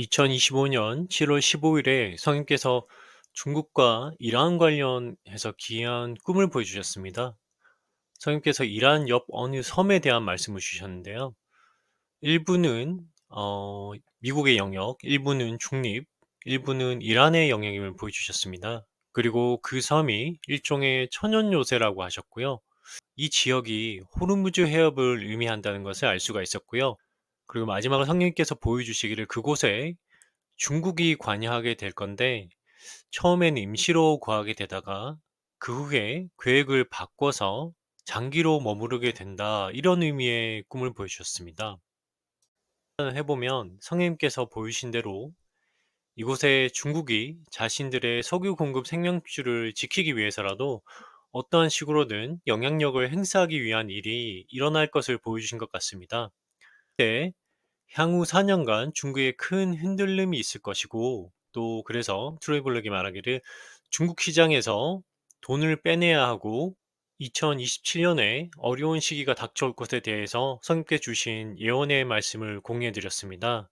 2025년 7월 15일에 성인께서 중국과 이란 관련해서 기이한 꿈을 보여주셨습니다. 성인께서 이란 옆 어느 섬에 대한 말씀을 주셨는데요. 일부는 어, 미국의 영역, 일부는 중립, 일부는 이란의 영역임을 보여주셨습니다. 그리고 그 섬이 일종의 천연 요새라고 하셨고요. 이 지역이 호르무즈 해협을 의미한다는 것을 알 수가 있었고요. 그리고 마지막으로 성령님께서 보여주시기를 그곳에 중국이 관여하게 될 건데 처음에는 임시로 구하게 되다가 그 후에 계획을 바꿔서 장기로 머무르게 된다. 이런 의미의 꿈을 보여주셨습니다. 해보면 성님께서 보이신 대로 이곳에 중국이 자신들의 석유 공급 생명줄을 지키기 위해서라도 어떠한 식으로든 영향력을 행사하기 위한 일이 일어날 것을 보여주신 것 같습니다. 때 향후 4년간 중국에 큰 흔들림이 있을 것이고 또 그래서 트로이블록이 말하기를 중국 시장에서 돈을 빼내야 하고 2027년에 어려운 시기가 닥쳐올 것에 대해서 성님께 주신 예언의 말씀을 공유해 드렸습니다.